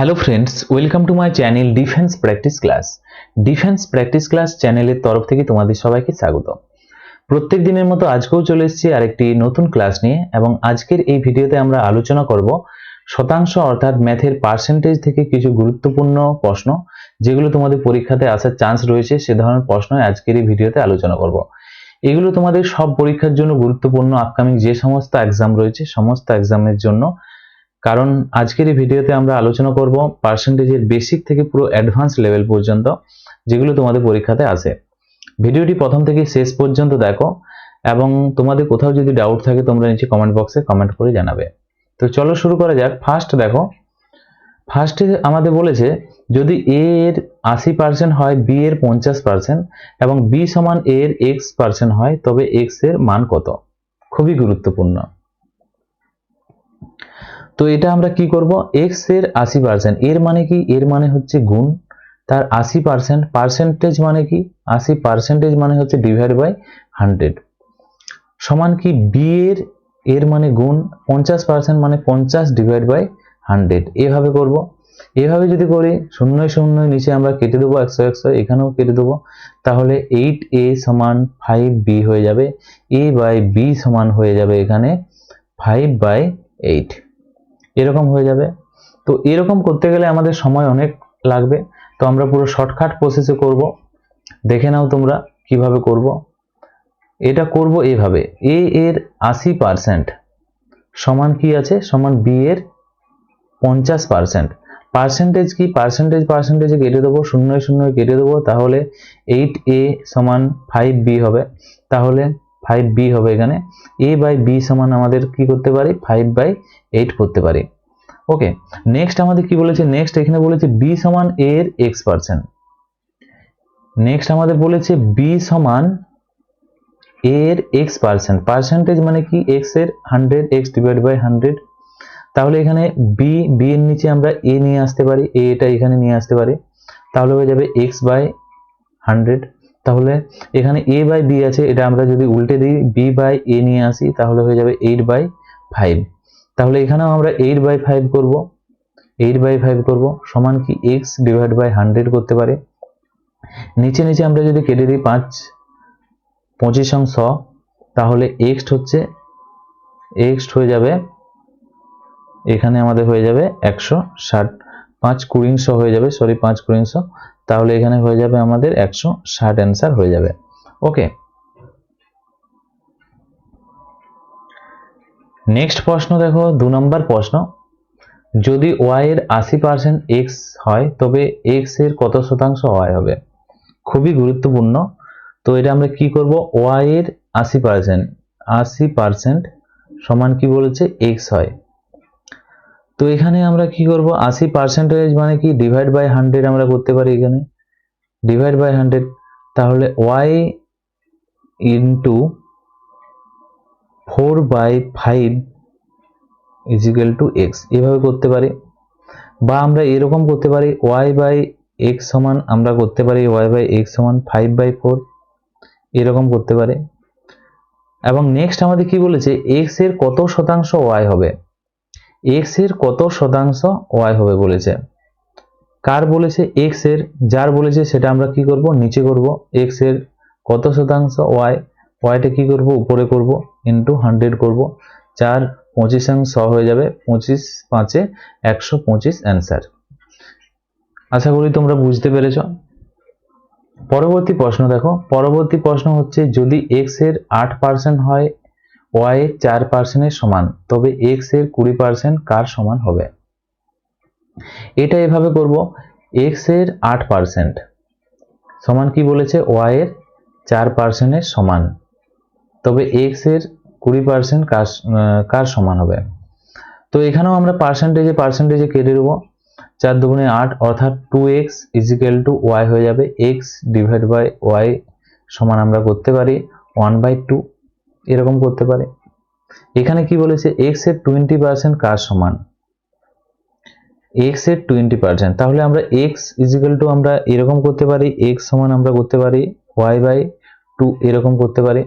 Hello friends welcome to my channel defence practice class defence practice class চ্যানেলের তরফ থেকে তোমাদের সবাইকে স্বাগত প্রত্যেক দিনের মতো আজকেও চলে এসেছি আরেকটি নতুন ক্লাস নিয়ে এবং আজকের এই ভিডিওতে আমরা আলোচনা করব শতাংশ অর্থাৎ ম্যাথের পার্সেন্টেজ থেকে কিছু গুরুত্বপূর্ণ প্রশ্ন, যেগুলো তোমাদের পরীক্ষাতে আসার চান্স রয়েছে, সে ধরনের প্রশ্ন আজকের এই ভিডিওতে আলোচনা করব। এগুলো তোমাদের সব পরীক্ষার জন্য গুরুত্বপূর্ণ আপকামিং যে সমস্ত এক্সাম রয়েছে, সমস্ত এক্সামের জন্য কারণ আজকের এই ভিডিওতে আমরা আলোচনা করব পার্সেন্টেজের বেসিক থেকে পুরো অ্যাডভান্স লেভেল পর্যন্ত, যেগুলো তোমাদের পরীক্ষাতে আসে ভিডিওটি প্রথম থেকে শেষ পর্যন্ত দেখো এবং তোমাদের কোথাও যদি ডাউট থাকে, তোমরা নিচে কমেন্ট বক্সে কমেন্ট করে জানাবে। তো চলো শুরু করা যাক। ফার্স্ট দেখো ফার্স্টে আমাদের বলেছে, যদি এ এর আশি পার্সেন্ট হয় বি এর পঞ্চাশ পার্সেন্ট এবং বি সমান এ এর এক্স পার্সেন্ট হয়, তবে এক্সের মান কত? খুবই গুরুত্বপূর্ণ। তো এটা আমরা কি করব? এক্সের আশি পার্সেন্ট এর মানে কি? এর মানে হচ্ছে গুণ। তার আশি পার্সেন্ট পার্সেন্টেজ মানে কি? আশি পার্সেন্টেজ মানে হচ্ছে ডিভাইড বাই হান্ড্রেড সমান কি? বি এর এর মানে গুণ, পঞ্চাশ পার্সেন্ট মানে পঞ্চাশ ডিভাইড বাই হান্ড্রেড এভাবে করব। এভাবে যদি করি শূন্য শূন্য নিচে আমরা কেটে দেবো একশো একশো, এখানেও কেটে দেবো। তাহলে এইট এ সমান ফাইভ বি হয়ে যাবে। এ বাই বি সমান হয়ে যাবে এখানে ফাইভ বাই এইট এরকম হয়ে যাবে। তো এরকম করতে গেলে আমাদের সময় অনেক লাগবে। তো আমরা পুরো শর্টকাট প্রসেসে করব। দেখে নাও তোমরা কীভাবে করব। এটা করব এভাবে। এ এর আশি পার্সেন্ট সমান কি আছে? সমান বি এর পঞ্চাশ পার্সেন্ট পার্সেন্টেজ কি? পার্সেন্টেজ পার্সেন্টেজে কেটে দেবো। শূন্য শূন্য কেটে দেবো। তাহলে এইট এ সমান ফাইভ বি হবে। তাহলে ফাইভ বি হবে এখানে। এ বাই বি সমান আমাদের কি করতে পারি? ফাইভ বাই এইট করতে পারি। ওকে, নেক্সট আমাদের কি বলেছে? নেক্সট এখানে বলেছে বি সমান এ এর এক্স পার্সেন্ট। নেক্সট আমাদের বলেছে বি সমান এ এর এক্স পার্সেন্ট। পার্সেন্টেজ মানে কি? এক্সের hundred, x divide by hundred. তাহলে এখানে বি বি এর নিচে আমরা এ নিয়ে আসতে পারি, এ এটা এখানে নিয়ে আসতে পারি। তাহলে হয়ে যাবে এক্স বাই হান্ড্রেড। তাহলে এখানে এ বাই বি আছে, এটা আমরা যদি উল্টে দিই বি বাই এ নিয়ে আসি, তাহলে হয়ে যাবে এইট বাই ফাইভ তাহলে এখানেও আমরা এইট বাই ফাইভ করব এইট বাই ফাইভ করব, সমান কি এক্স ডিভাইড বাই হান্ড্রেড করতে পারে। নিচে নিচে আমরা যদি কেটে দিই পাঁচ, পঁচিশ অংশ, তাহলে এক্সট হচ্ছে এক্সট হয়ে যাবে, এখানে আমাদের হয়ে যাবে একশো ষাট। পাঁচ কুড়িংশ হয়ে যাবে সরি পাঁচ কুড়িংশ। তাহলে এখানে হয়ে যাবে আমাদের একশো ষাট অ্যান্সার হয়ে যাবে। ওকে নেক্সট প্রশ্ন দেখো, দু নম্বর প্রশ্ন। যদি ওয়াই এর আশি পার্সেন্ট এক্স হয়, তবে এক্সের কত শতাংশ ওয়াই হবে? খুবই গুরুত্বপূর্ণ। তো এটা আমরা কি করব? ওয়াই এর আশি পার্সেন্ট আশি পার্সেন্ট সমান কি বলেছে? এক্স হয়। তো এখানে আমরা কি করব? আশি পার্সেন্টেজ মানে কি? ডিভাইড বাই হান্ড্রেড আমরা করতে পারি এখানে। ডিভাইড বাই হান্ড্রেড তাহলে y into four by five equal to x এভাবে করতে পারি। বা আমরা এরকম করতে পারি ওয়াই বাই এক্স সমান, আমরা করতে পারি ওয়াই বাই এক্স সমান ফাইভ বাই ফোর এরকম করতে পারি। এবং নেক্সট আমাদের কি বলেছে? এক্সের কত শতাংশ ওয়াই হবে? এক্সের কত শতাংশ ওয়াই হবে বলেছে। কার বলেছে এক্সের? যার বলেছে সেটা আমরা কি করব? নিচে করব। এক্সের কত শতাংশ ওয়াই ওয়াইটা কি করব? উপরে করব। ইন্টু হান্ড্রেড করব। চার পঁচিশ হয়ে যাবে। পঁচিশ পাঁচে একশো পঁচিশ অ্যান্সার আশা করি তোমরা বুঝতে পেরেছ। পরবর্তী প্রশ্ন দেখো। পরবর্তী প্রশ্ন হচ্ছে, যদি এক্সের আট পার্সেন্ট হয় ওয়াই এর চার পার্সেন্টের সমান, তবে এক্সের কুড়ি পার্সেন্ট কার সমান হবে? এটা এভাবে করব এক্সের আট পার্সেন্ট সমান কি বলেছে? ওয়াই এর চার পার্সেন্টের সমান, তবে এক্সের কুড়ি পার্সেন্ট কার কার সমান হবে? তো এখানেও আমরা পার্সেন্টেজে পার্সেন্টেজে কেটে দেবো, চার দুগুণে আট অর্থাৎ two x equal to y হয়ে যাবে এক্স ডিভাইড বাই ওয়াই সমান আমরা করতে পারি ওয়ান বাই টু এরকম করতে পারে। এখানে কি বলেছে? এক্সের টোয়েন্টি পার্সেন্ট কার সমান? এক্সের টোয়েন্টি পার্সেন্ট তাহলে আমরা এক্স ইজিক্যাল টু আমরা এরকম করতে পারি এক্স সমান আমরা করতে পারি ওয়াই বাই টু এরকম করতে পারি।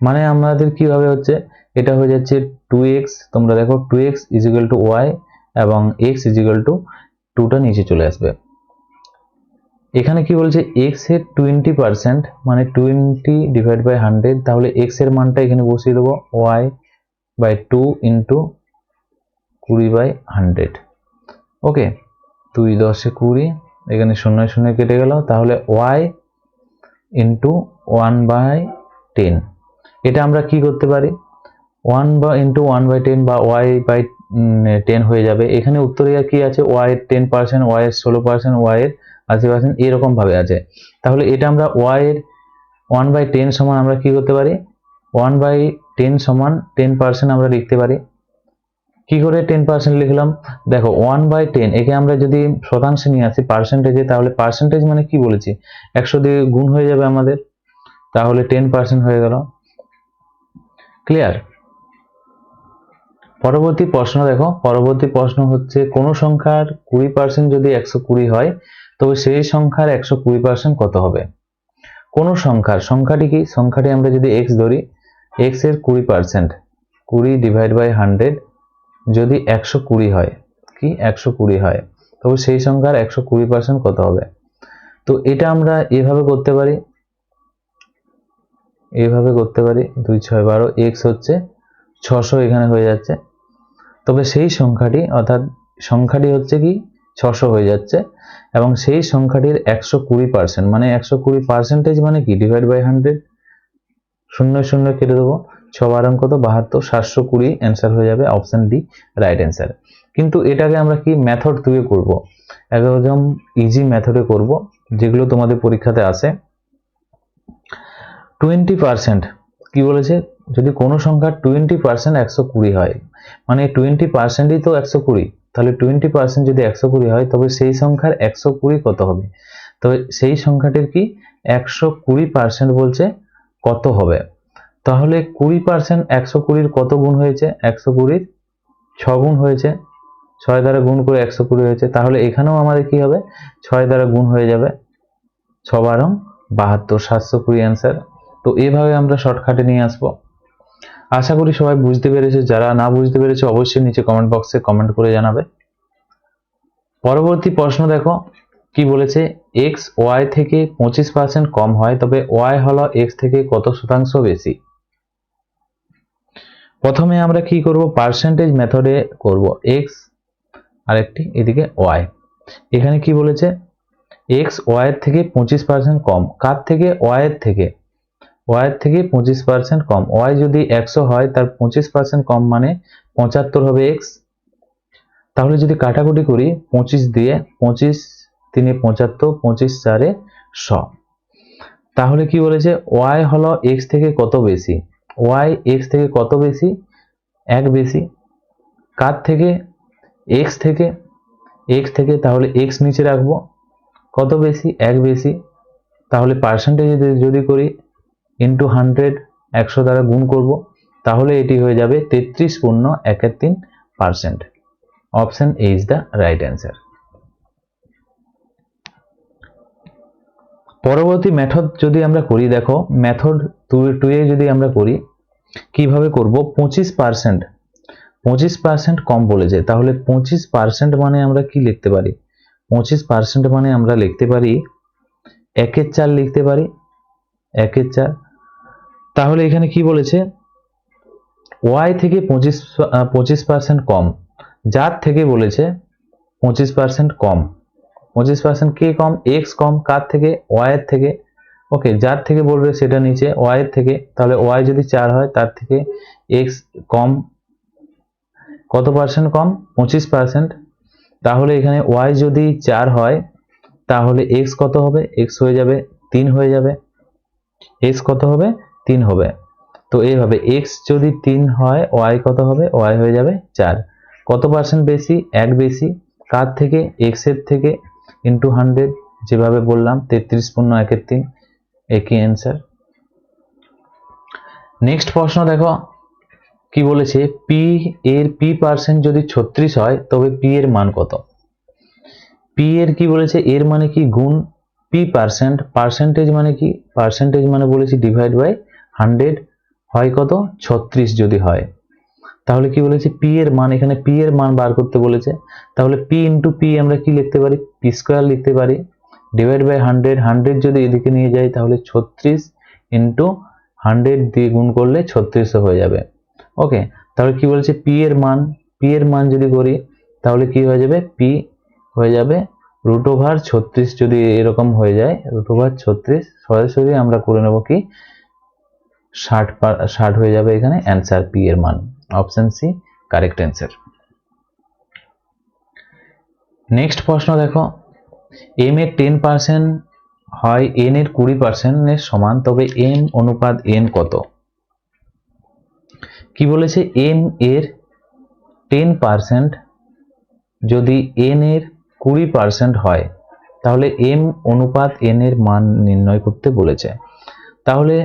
মানে আমাদের কীভাবে হচ্ছে? এটা হয়ে যাচ্ছে টু এক্স তোমরা দেখো two x equal to y এবং এক্স ইজিক্যাল টু টুটা নিচে চলে আসবে। এখানে কি বলছে এক্সের টোয়েন্টি পার্সেন্ট মানে টোয়েন্টি ডিভাইড বাই হান্ড্রেড তাহলে এক্সের মানটা এখানে বসিয়ে দেবো ওয়াই বাই টু ইন্টু কুড়ি বাই হান্ড্রেড ওকে দুই দশে কুড়ি, এখানে শূন্য শূন্য কেটে গেল, তাহলে y into one by ten এটা আমরা কি করতে পারি? ওয়ান বা ইন্টু ওয়ান বাই টেন বা ওয়াই বাই টেন হয়ে যাবে। এখানে উত্তরে কি আছে? ওয়াই এর টেন পার্সেন্ট ওয়াই এর ষোলো পার্সেন্ট ওয়াই এর আশি পার্সেন্ট এরকম ভাবে আছে। তাহলে এটা আমরা ওয়াই এর ওয়ান বাই টেন সমান আমরা কি করতে পারি? ওয়ান বাই টেন সমান টেন পার্সেন্ট আমরা লিখতে পারি। কি করে টেন পার্সেন্ট লিখলাম? দেখো ওয়ান বাই টেন একে আমরা যদি শতাংশে নিয়ে আসি পার্সেন্টেজে তাহলে পার্সেন্টেজ মানে কি বলেছি? একশো দিয়ে গুণ হয়ে যাবে আমাদের। তাহলে টেন পার্সেন্ট হয়ে গেল। ক্লিয়ার পরবর্তী প্রশ্ন দেখো। পরবর্তী প্রশ্ন হচ্ছে, কোন সংখ্যার কুড়ি পার্সেন্ট যদি একশো কুড়ি হয় তবে সেই সংখ্যার একশো কুড়ি পার্সেন্ট কত হবে? কোন সংখ্যার? সংখ্যাটি কি? সংখ্যাটি আমরা যদি এক্স ধরি এক্সের কুড়ি পার্সেন্ট কুড়ি ডিভাইড বাই হান্ড্রেড যদি একশো কুড়ি হয়, কি? একশো কুড়ি হয়। তবে সেই সংখ্যার একশো কুড়ি পার্সেন্ট কত হবে? তো এটা আমরা এভাবে করতে পারি। এভাবে করতে পারি। দুই ছয় বারো এক্স হচ্ছে ছশো এখানে হয়ে যাচ্ছে। তবে সেই সংখ্যাটি, অর্থাৎ সংখ্যাটি হচ্ছে কি? ছশো হয়ে যাচ্ছে। এবং সেই সংখ্যাটির একশো কুড়ি পার্সেন্ট মানে একশো কুড়ি পার্সেন্টেজ মানে কি? ডিভাইড বাই হান্ড্রেড শূন্য শূন্য কেটে দেবো। ছ বারং কত বাহাত্তর, সাতশো কুড়ি অ্যান্সার হয়ে যাবে অপশন ডি রাইট অ্যান্সার কিন্তু এটাকে আমরা কি মেথড দিয়ে করব? একদম ইজি মেথডে করব, যেগুলো তোমাদের পরীক্ষাতে আসে টোয়েন্টি পার্সেন্ট কি বলেছে? যদি কোনো সংখ্যা টোয়েন্টি পার্সেন্ট একশো কুড়ি হয় মানে টোয়েন্টি পার্সেন্টই তো একশো কুড়ি। তাহলে টোয়েন্টি পার্সেন্ট যদি একশো কুড়ি হয়, তবে সেই সংখ্যার একশো কুড়ি কত হবে? তবে সেই সংখ্যাটির কি? একশো কুড়ি পার্সেন্ট বলছে কত হবে। তাহলে কুড়ি পার্সেন্ট একশো কুড়ির কত গুণ হয়েছে? একশো কুড়ির ছ গুণ হয়েছে। ছয় দ্বারা গুণ করে একশো কুড়ি হয়েছে। তাহলে এখানেও আমাদের কি হবে? ছয় দ্বারা গুণ হয়ে যাবে ছ বারং বাহাত্তর, সাতশো কুড়ি অ্যান্সার তো এভাবে আমরা শর্টকাটে নিয়ে আসব। আশা করি সবাই বুঝতে পেরেছে, যারা না বুঝতে পেরেছে অবশ্যই নিচে কমেন্ট বক্সে কমেন্ট করে জানাবে। পরবর্তী প্রশ্ন দেখো, কি বলেছে? এক্স ওয়াই থেকে পঁচিশ পার্সেন্ট কম হয়, তবে ওয়াই হলো এক্স থেকে কত শতাংশ বেশি? প্রথমে আমরা কি করব? পার্সেন্টেজ মেথডে করব এক্স আরেকটি এদিকে ওয়াই এখানে কি বলেছে? এক্স ওয়াই থেকে পঁচিশ পার্সেন্ট কম। কার থেকে? ওয়াই থেকে। ওয়াই থেকে পঁচিশ পার্সেন্ট কম। ওয়াই যদি একশো হয়, তার পঁচিশ পার্সেন্ট কম মানে পঁচাত্তর হবে এক্স তাহলে যদি কাটাকুটি করি, পঁচিশ দিয়ে পঁচিশ তিনে পঁচাত্তর, পঁচিশ চারে শ। তাহলে কি বলেছে? ওয়াই হলো এক্স থেকে কত বেশি? ওয়াই এক্স থেকে কত বেশি? এক বেশি। কার থেকে? এক্স থেকে। এক্স থেকে তাহলে এক্স নিচে রাখব। কত বেশি? এক বেশি। তাহলে পার্সেন্টেজ যদি করি ইন্টু হান্ড্রেড একশো দ্বারা গুণ করব, তাহলে এটি হয়ে যাবে তেত্রিশ পূর্ণ একের তিন percent option A is the right answer পরবর্তী মেথড যদি আমরা করি, দেখো মেথড টু টু এ যদি আমরা করি, কীভাবে করব? পঁচিশ পার্সেন্ট পঁচিশ পার্সেন্ট কম বলেছে, তাহলে পঁচিশ পার্সেন্ট মানে আমরা কি লিখতে পারি? পঁচিশ পার্সেন্ট মানে আমরা লিখতে পারি, একের চার লিখতে পারি, একের চার তাহলে এখানে কি বলেছে? ওয়াই থেকে পঁচিশ পঁচিশ পার্সেন্ট কম। যার থেকে বলেছে পঁচিশ পার্সেন্ট কম। পঁচিশ পার্সেন্ট কে কম? এক্স কম। কার থেকে? ওয়াই এর থেকে। ওকে যার থেকে বলবে সেটা নিচে। ওয়াই এর থেকে। তাহলে ওয়াই যদি চার হয়, তার থেকে এক্স কম। কত পার্সেন্ট কম? পঁচিশ পার্সেন্ট তাহলে এখানে ওয়াই যদি চার হয়, তাহলে এক্স কত হবে? এক্স হয়ে যাবে তিন হয়ে যাবে। এক্স কত হবে? তিন হবে। তো এইভাবে এক্স যদি তিন হয় ওয়াই কত হবে? ওয়াই হয়ে যাবে চার। কত পার্সেন্ট বেশি? এক বেশি। কার থেকে? এক্সের থেকে। ইন্টু হান্ড্রেড যেভাবে বললাম, তেত্রিশ পূর্ণ একের তিন। একই অ্যান্সার নেক্সট প্রশ্ন দেখো, কি বলেছে? পি এর পি পার্সেন্ট যদি ছত্রিশ হয়, তবে পি এর মান কত? পি এর কি বলেছে? এর মানে কি? গুণ পি পার্সেন্ট পার্সেন্টেজ মানে কি? পার্সেন্টেজ মানে বলেছি ডিভাইড বাই হান্ড্রেড হয় কত? ছত্রিশ যদি হয়। তাহলে কি বলেছে? পি এর মান, এখানে পি এর মান বার করতে বলেছে। তাহলে পি ইন্টু পি আমরা কি লিখতে পারি? পি স্কোয়ার লিখতে পারি। ডিভাইড বাই হান্ড্রেড হান্ড্রেড যদি এদিকে নিয়ে যাই, তাহলে ছত্রিশ ইন্টু হান্ড্রেড দিয়ে গুণ করলে ছত্রিশশো হয়ে যাবে। ওকে তাহলে কি বলছে? পি এর মান পি এর মান যদি করি, তাহলে কি হয়ে যাবে? পি হয়ে যাবে রুট ওভার ছত্রিশ যদি এরকম হয়ে যায় রুট ওভার ছত্রিশ। সরাসরি আমরা করে নেব কি? ষাট ষাট হয়ে যাবে এখানে অ্যান্সার পি এর মান। Option C correct answer next প্রশ্ন দেখো। এম এর টেন পার্সেন্ট হয় এন এর কুড়ি পার্সেন্টের সমান, তবে এম অনুপাত এন কত? কি বলেছে? এম এর টেন পার্সেন্ট যদি এন এর কুড়ি পার্সেন্ট হয়, তাহলে এম অনুপাত এন এর মান নির্ণয় করতে বলেছে। তাহলে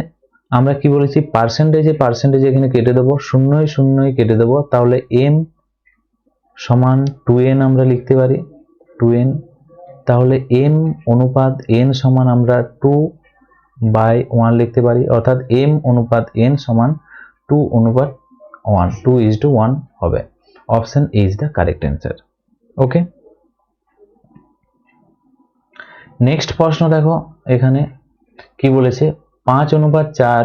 আমরা কি বলেছি? পার্সেন্টেজে পার্সেন্টেজ এখানে কেটে দেবো। শূন্যই শূন্যই কেটে দেবো। তাহলে এম সমান টু এন আমরা লিখতে পারি। টু এন তাহলে এম অনুপাত এন সমান আমরা টু বাই ওয়ান লিখতে পারি। অর্থাৎ এম অনুপাত এন সমান টু অনুপাত one two is two one হবে। Option is the correct answer okay next প্রশ্ন দেখো। এখানে কি বলেছে? পাঁচ অনুপাত চার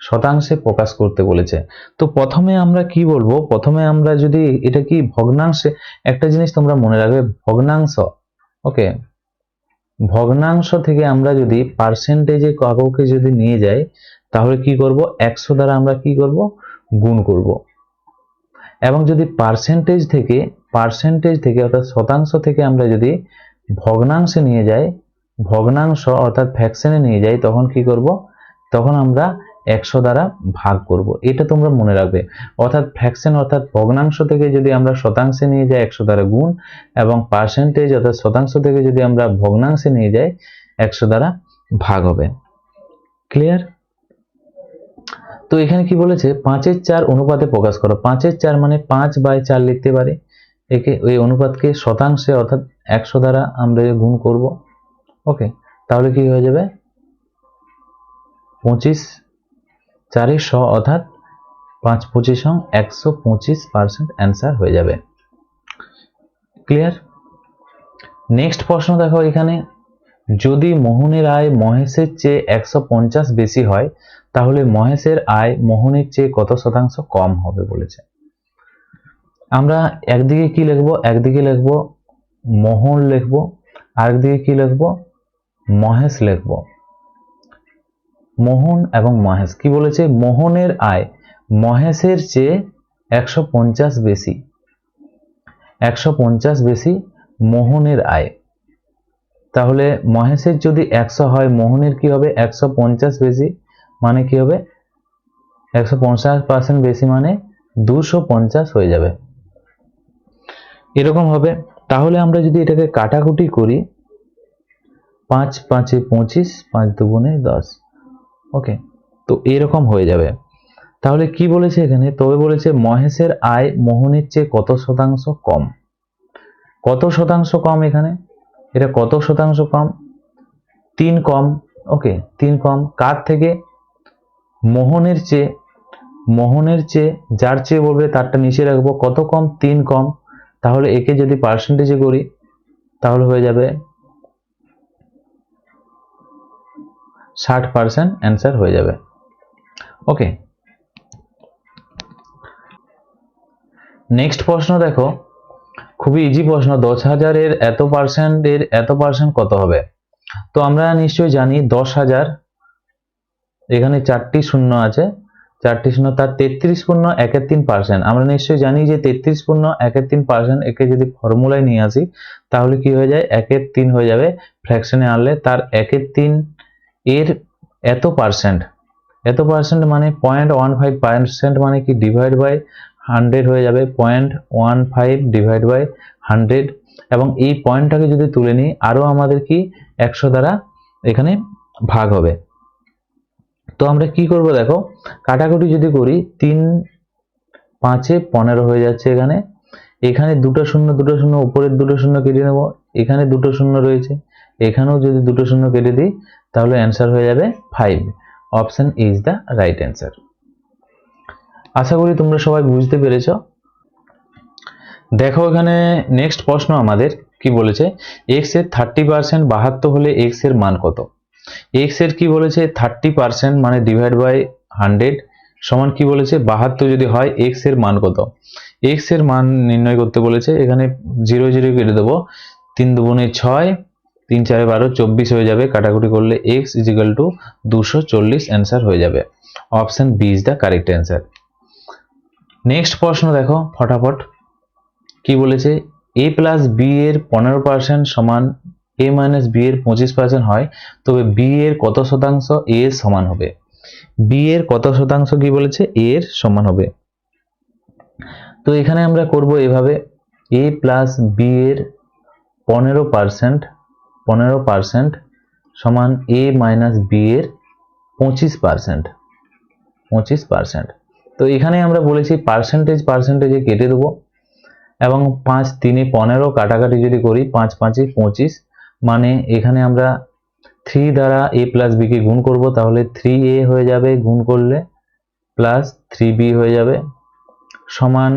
শতাংশে প্রকাশ করতে বলেছে। তো প্রথমে আমরা কি বলব? প্রথমে আমরা যদি এটা কি ভগ্নাংশে, একটা জিনিস তোমরা মনে রাখবে, ভগ্নাংশ, ওকে? ভগ্নাংশ থেকে আমরা যদি পার্সেন্টেজে কাউকে যদি নিয়ে যাই, তাহলে কি করব? একশো দ্বারা আমরা কি করব? গুণ করব। এবং যদি পার্সেন্টেজ থেকে পার্সেন্টেজ থেকে অর্থাৎ শতাংশ থেকে আমরা যদি ভগ্নাংশে নিয়ে যাই ভগ্নাংশ অর্থাৎ ফ্যাকশনে নিয়ে যাই, তখন কি করব? তখন আমরা একশো দ্বারা ভাগ করব। এটা তোমরা মনে রাখবে। অর্থাৎ ফ্র্যাকশন অর্থাৎ ভগ্নাংশ থেকে যদি আমরা শতাংশে নিয়ে যাই, একশো দ্বারা গুণ, এবং পার্সেন্টেজ অর্থাৎ শতাংশ থেকে যদি আমরা ভগ্নাংশে নিয়ে যাই, একশো দ্বারা ভাগ হবে। ক্লিয়ার তো এখানে কি বলেছে? পাঁচের চার অনুপাতে প্রকাশ করো। পাঁচের চার মানে পাঁচ বাই চার লিখতে পারি। একে, ওই অনুপাতকে শতাংশে অর্থাৎ একশো দ্বারা আমরা গুণ করব। ওকে, তাহলে কি হয়ে যাবে? পঁচিশ চারের শ অর্থাৎ পাঁচ পঁচিশ একশো পঁচিশ পার্সেন্ট অ্যান্সার হয়ে যাবে। ক্লিয়ার? নেক্সট প্রশ্ন দেখো এখানে। যদি মোহনের আয় মহেশের চেয়ে একশো পঞ্চাশ বেশি হয়, তাহলে মহেশের আয় মোহনের চেয়ে কত শতাংশ কম হবে বলেছে। আমরা একদিকে কি লিখব? একদিকে লিখব মোহন লিখব, আরেকদিকে কি লিখব? মহেশ লিখব। মোহন এবং মহেশ। কি বলেছে? মোহনের আয় মহেশের চেয়ে একশো পঞ্চাশ বেশি। একশো পঞ্চাশ বেশি মোহনের আয়। তাহলে মহেশের যদি একশো হয়, মোহনের কি হবে? একশো পঞ্চাশ বেশি মানে কি হবে? একশো পঞ্চাশ পার্সেন্ট বেশি মানে দুশো পঞ্চাশ হয়ে যাবে। এরকম হবে। তাহলে আমরা যদি এটাকে কাটাকুটি করি পাঁচ, পাঁচে পঁচিশ, পাঁচ দুগুণে দশ। ওকে তো এরকম হয়ে যাবে। তাহলে কি বলেছে এখানে? তবে বলেছে, মহেশের আয় মোহনের চেয়ে কত শতাংশ কম? কত শতাংশ কম এখানে? এটা কত শতাংশ কম? তিন কম। ওকে তিন কম। কার থেকে? মোহনের চেয়ে। মোহনের চেয়ে যার চেয়ে বলবে তারটা নিচে রাখব। কত কম? তিন কম। তাহলে একে যদি পার্সেন্টেজে করি, তাহলে হয়ে যাবে ষাট পার্সেন্ট অ্যান্সার হয়ে যাবে। ওকে নেক্সট প্রশ্ন দেখো। খুবই ইজি প্রশ্ন, দশ হাজারের এত পার্সেন্টের এত পার্সেন্ট কত হবে? তো আমরা নিশ্চয়ই জানি দশ হাজার, এখানে চারটি শূন্য আছে। চারটি শূন্য, তার তেত্রিশ পূর্ণ একের তিন পার্সেন্ট আমরা নিশ্চয়ই জানি যে তেত্রিশ পূর্ণ একের তিন পার্সেন্ট একে যদি ফর্মুলায় নিয়ে আসি, তাহলে কি হয়ে যায়? একের তিন হয়ে যাবে। ফ্র্যাকশনে আনলে তার একের তিন এর এত পার্সেন্ট এত পার্সেন্ট মানে পয়েন্ট ওয়ান ফাইভ পার্সেন্ট মানে কি ডিভাইড বাই হান্ড্রেড হয়ে যাবে point one five divide by hundred এবং এই পয়েন্টটাকে যদি তুলে নিই আরও আমাদের কি একশো দ্বারা এখানে ভাগ হবে। তো আমরা কি করব দেখো, কাটাকুটি যদি করি, তিন পাঁচে পনেরো হয়ে যাচ্ছে এখানে। এখানে দুটো শূন্য দুটো শূন্য, উপরের দুটো শূন্য কেটে নেব। এখানে দুটো শূন্য রয়েছে। এখানেও যদি দুটো শূন্য কেটে দিই, তাহলে অ্যান্সার হয়ে যাবে five option is the right answer আশা করি তোমরা সবাই বুঝতে পেরেছ। দেখো এখানে নেক্সট প্রশ্ন আমাদের কি বলেছে? এক্সের থার্টি পার্সেন্ট বাহাত্তর হলে এক্সের মান কত? এক্সের কি বলেছে? থার্টি পার্সেন্ট মানে ডিভাইড বাই হান্ড্রেড সমান কি বলেছে? বাহাত্তর যদি হয় এক্সের মান কত? এক্সের মান নির্ণয় করতে বলেছে। এখানে জিরো জিরো কেটে দেবো। তিন দুগুণে ছয় তিন, চারে, বারো, চব্বিশ হয়ে যাবে। কাটাকুটি করলে এক্স ইজিক্যাল টু দুশো চল্লিশ অ্যান্সার হয়ে যাবে। Option B is the correct answer next প্রশ্ন দেখো, ফটাফট। কি বলেছে? এ প্লাস বি এর পনেরো পার্সেন্ট সমান এ মাইনাস বি এর পঁচিশ পার্সেন্ট হয়, তবে বি এর কত শতাংশ এ এর সমান হবে? বি এর কত শতাংশ কি বলেছে? এ এর সমান হবে। তো এখানে আমরা করব এভাবে এ প্লাস বি এর পনেরো পার্সেন্ট পনেরো পার্সেন্ট সমান এ মাইনাস বি এর পঁচিশ পার্সেন্ট পঁচিশ পার্সেন্ট তো এখানে আমরা বলেছি পার্সেন্টেজ পার্সেন্টেজে কেটে দেবো এবং পাঁচ তিনে পনেরো কাটাকাটি যদি করি, পাঁচ পাঁচে পঁচিশ মানে এখানে আমরা থ্রি দ্বারা এ প্লাস বিকে গুণ করব, তাহলে থ্রি এ হয়ে যাবে, গুণ করলে প্লাস থ্রি বি হয়ে যাবে, সমান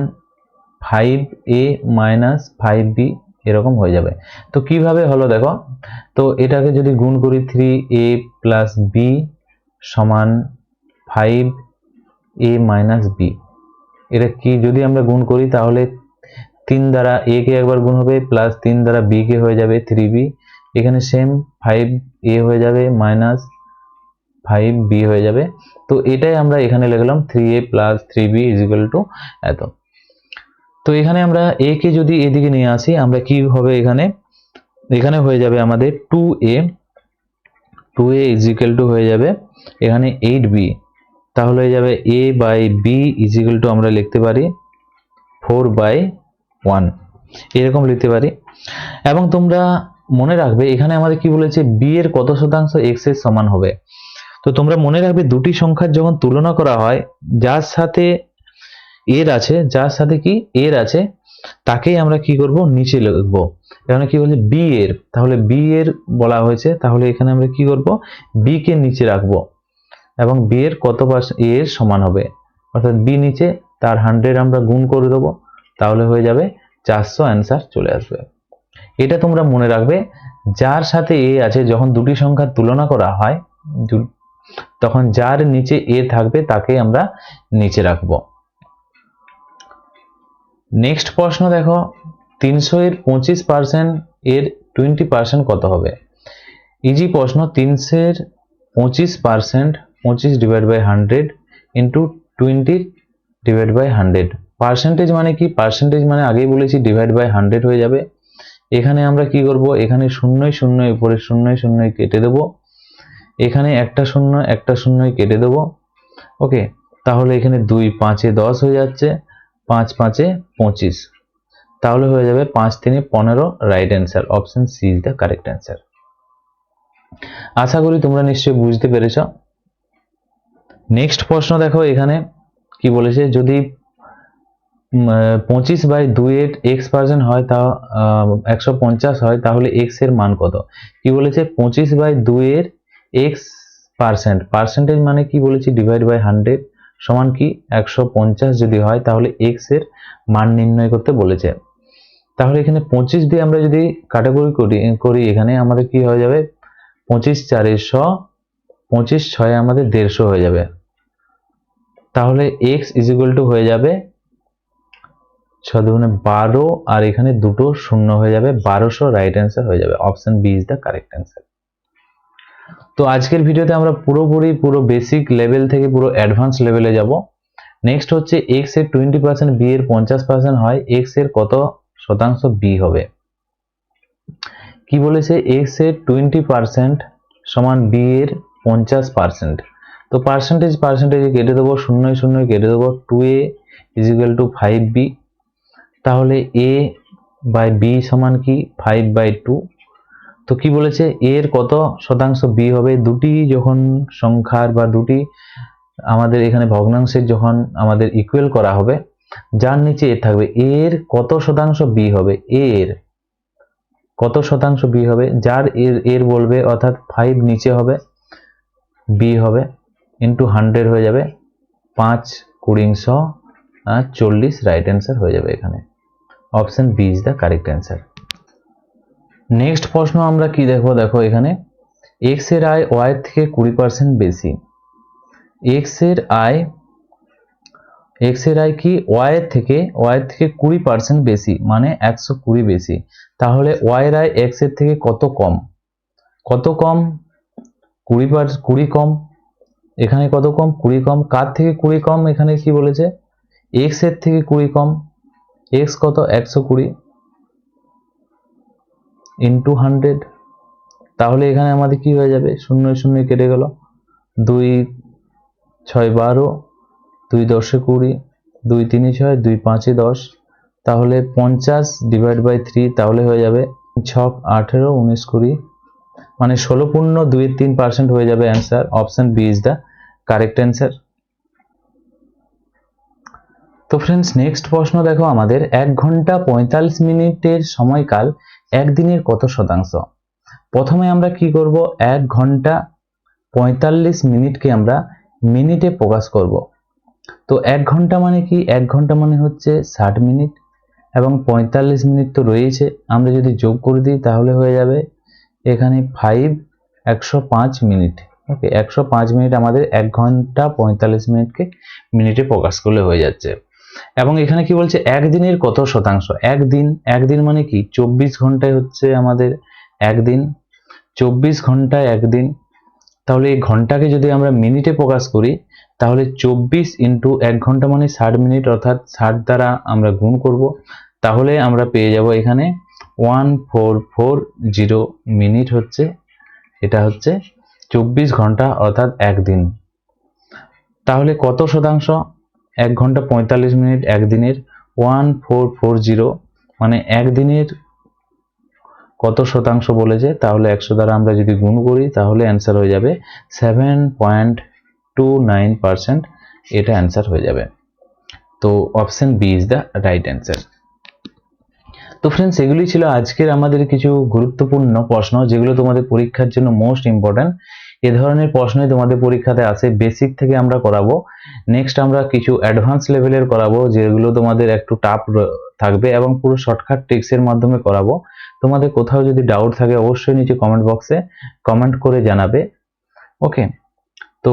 five A minus five B এরকম হয়ে যাবে। তো কীভাবে হলো দেখো? তো এটাকে যদি গুণ করি থ্রি এ প্লাস বি সমান ফাইভ এ মাইনাস বি এটা কি যদি আমরা গুণ করি তাহলে তিন দ্বারা এ কে একবার গুণ হবে প্লাস তিন দ্বারা বি কে হয়ে যাবে থ্রি বি এখানে সেম ফাইভ এ হয়ে যাবে মাইনাস ফাইভ বি হয়ে যাবে। তো এটাই আমরা এখানে লিখলাম three A plus three B is equal to এত। তো এখানে আমরা এ কে যদি এদিকে নিয়ে আসি, আমরা কি হবে এখানে? এখানে হয়ে যাবে আমাদের two A two A is equal to হয়ে যাবে এখানে এইট বি তাহলে হয়ে যাবে A by B is equal to আমরা লিখতে পারি ফোর বাই ওয়ান এরকম লিখতে পারি। এবং তোমরা মনে রাখবে, এখানে আমাদের কি বলেছে? বি এর কত শতাংশ এক্সের সমান হবে? তো তোমরা মনে রাখবে, দুটি সংখ্যার যখন তুলনা করা হয়, যার সাথে এর আছে, যার সাথে কি? এর আছে। তাকেই আমরা কি করব? নিচে লিখব। এখানে কি বলছে? বি এর। তাহলে বি এর বলা হয়েছে। তাহলে এখানে আমরা কি করব? বি কে নিচে রাখব। এবং বি এর কত পার্সেন্ট এ এর সমান হবে। অর্থাৎ বি নিচে, তার হান্ড্রেড আমরা গুণ করে দেবো। তাহলে হয়ে যাবে চারশো অ্যান্সার চলে আসবে। এটা তোমরা মনে রাখবে, যার সাথে এ আছে, যখন দুটি সংখ্যার তুলনা করা হয় তখন যার নিচে এ থাকবে তাকে আমরা নিচে রাখব। নেক্সট প্রশ্ন দেখো, তিনশো এর পঁচিশ পার্সেন্ট এর টোয়েন্টি পার্সেন্ট কত হবে? ইজি প্রশ্ন তিনশের পঁচিশ পার্সেন্ট পঁচিশ divide by hundred into twenty divide by hundred percentage মানে কি? পার্সেন্টেজ মানে আগেই বলেছি ডিভাইড বাই হান্ড্রেড হয়ে যাবে। এখানে আমরা কি করব? এখানে শূন্যই শূন্য উপরে শূন্যই শূন্যই কেটে দেব। এখানে একটা শূন্য, একটা শূন্যই কেটে দেব। ওকে তাহলে এখানে দুই, পাঁচে দশ হয়ে যাচ্ছে। পাঁচ পাঁচে পঁচিশ। তাহলে হয়ে যাবে পাঁচ তিনে পনেরো right answer option C is the correct answer আশা করি তোমরা নিশ্চয়ই বুঝতে পেরেছ। নেক্সট প্রশ্ন দেখো এখানে কি বলেছে, যদি পঁচিশ বাই দুইয়ের এক্স পার্সেন্ট হয় তা একশো পঞ্চাশ হয়, তাহলে এক্সের মান কত? কি বলেছে? পঁচিশ বাই দুইয়ের এক্স পার্সেন্ট পার্সেন্টেজ মানে কি বলেছি? ডিভাইড বাই হান্ড্রেড সমান কি? একশো পঞ্চাশ যদি হয়, তাহলে এক্সের মান নির্ণয় করতে বলেছে। তাহলে এখানে পঁচিশ দিয়ে আমরা যদি কাটাগরি করি করি, এখানে আমাদের কি হয়ে যাবে? পঁচিশ চারে শ, পঁচিশ ছয় আমাদের দেড়শো হয়ে যাবে। তাহলে এক্স ইজিক্যাল টু হয়ে যাবে ছ দুগুণে বারো, আর এখানে দুটো শূন্য হয়ে যাবে, বারোশো রাইট অ্যান্সার হয়ে যাবে। Option B is the correct answer তো আজকের ভিডিওতে আমরা পুরোপুরি পুরো বেসিক লেভেল থেকে পুরো অ্যাডভান্স লেভেলে যাব। নেক্সট হচ্ছে এক্সের টোয়েন্টি পার্সেন্ট বি এর পঞ্চাশ পার্সেন্ট হয় এক্সের কত শতাংশ বি হবে? কি বলেছে? এক্সের টোয়েন্টি পার্সেন্ট সমান বি এর পঞ্চাশ পার্সেন্ট তো পার্সেন্টেজ পার্সেন্টেজে কেটে দেবো শূন্য শূন্য কেটে দেবো two A is equal to five B তাহলে এ বাই বি সমান কি? ফাইভ বাই টু তো কি বলেছে? এর কত শতাংশ বি হবে? দুটি যখন সংখ্যার বা দুটি আমাদের এখানে ভগ্নাংশের যখন আমাদের ইকুয়াল করা হবে, যার নিচে এ থাকবে, এর কত শতাংশ বি হবে? এর কত শতাংশ বি হবে? যার এর এর বলবে, অর্থাৎ ফাইভ নিচে হবে বি হবে ইন্টু হান্ড্রেড হয়ে যাবে, পাঁচ কুড়িংশো চল্লিশ রাইট অ্যান্সার হয়ে যাবে এখানে। Option B is the correct answer next প্রশ্ন আমরা কি দেখব? দেখো এখানে এক্সের আয় ওয়াই থেকে কুড়ি পার্সেন্ট বেশি। এক্সের আয় এক্সের আয় কি? ওয়াই থেকে ওয়াই থেকে কুড়ি পার্সেন্ট বেশি মানে একশো কুড়ি বেশি। তাহলে ওয়াই এর আয় এক্সের থেকে কত কম? কত কম? কুড়ি পার কুড়ি কম। এখানে কত কম? কুড়ি কম। কার থেকে কুড়ি কম? এখানে কি বলেছে? এক্সের থেকে কুড়ি কম। এক্স কত? একশো কুড়ি। ইন্টু হান্ড্রেড তাহলে এখানে আমাদের কি হয়ে যাবে? শূন্য শূন্য কেটে গেল। দুই ছয় বারো, দুই দশে কুড়ি, দুই তিনে ছয়, দুই পাঁচে দশ। তাহলে পঞ্চাশ ডিভাইড বাই থ্রি তাহলে হয়ে যাবে ছক আঠেরো, উনিশ কুড়ি। মানে ষোলো পূর্ণ দুই তিন পার্সেন্ট হয়ে যাবে answer option B is the correct answer তো ফ্রেন্ডস নেক্সট প্রশ্ন দেখো আমাদের। এক ঘণ্টা পঁয়তাল্লিশ মিনিটের সময়কাল একদিনের কত শতাংশ? প্রথমে আমরা কি করব? এক ঘণ্টা পঁয়তাল্লিশ মিনিটকে আমরা মিনিটে প্রকাশ করব। তো এক ঘণ্টা মানে কি? এক ঘণ্টা মানে হচ্ছে ষাট মিনিট এবং পঁয়তাল্লিশ মিনিট তো রয়েছে। আমরা যদি যোগ করে দিই তাহলে হয়ে যাবে এখানে ফাইভ একশো পাঁচ মিনিট। ওকে একশো পাঁচ মিনিট আমাদের এক ঘণ্টা পঁয়তাল্লিশ মিনিটকে মিনিটে প্রকাশ করলে হয়ে যাচ্ছে। এবং এখানে কি বলছে? একদিনের কত শতাংশ? একদিন একদিন মানে কি? চব্বিশ ঘন্টায় হচ্ছে আমাদের একদিন। চব্বিশ ঘন্টায় একদিন। তাহলে এই ঘন্টাকে যদি আমরা মিনিটে প্রকাশ করি, তাহলে চব্বিশ ইন্টু এক ঘণ্টা মানে ষাট মিনিট, অর্থাৎ ষাট দ্বারা আমরা গুণ করব। তাহলে আমরা পেয়ে যাব এখানে one four four zero minute হচ্ছে, এটা হচ্ছে চব্বিশ ঘণ্টা, অর্থাৎ একদিন। তাহলে কত শতাংশ? এক ঘণ্টা পঁয়তাল্লিশ মিনিট একদিনের ওয়ান ফোর ফোর জিরো মানে একদিনের কত শতাংশ বলেছে, তাহলে একশো দ্বারা আমরা যদি গুণ করি, তাহলে অ্যান্সার হয়ে যাবে seven point two nine percent এটা অ্যান্সার হয়ে যাবে। তো option B is the right answer তো ফ্রেন্ডস এগুলি ছিল আজকের আমাদের কিছু গুরুত্বপূর্ণ প্রশ্ন, যেগুলো তোমাদের পরীক্ষার জন্য মোস্ট ইম্পর্ট্যান্ট এ ধরনের প্রশ্নই তোমাদের পরীক্ষাতে আসে বেসিক থেকে আমরা করাবো। নেক্সট আমরা কিছু অ্যাডভান্স লেভেলের করাবো, যেগুলো তোমাদের একটু টাফ থাকবে এবং পুরো শর্টকাট ট্রিক্সের মাধ্যমে করাবো। তোমাদের কোথাও যদি ডাউট থাকে, অবশ্যই নিচে কমেন্ট বক্সে কমেন্ট করে জানাবে। ওকে তো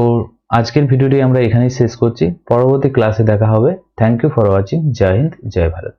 আজকের ভিডিওটি আমরা এখানেই শেষ করছি। পরবর্তী ক্লাসে দেখা হবে। থ্যাংক ইউ ফর ওয়াচিং জয় হিন্দ, জয় ভারত।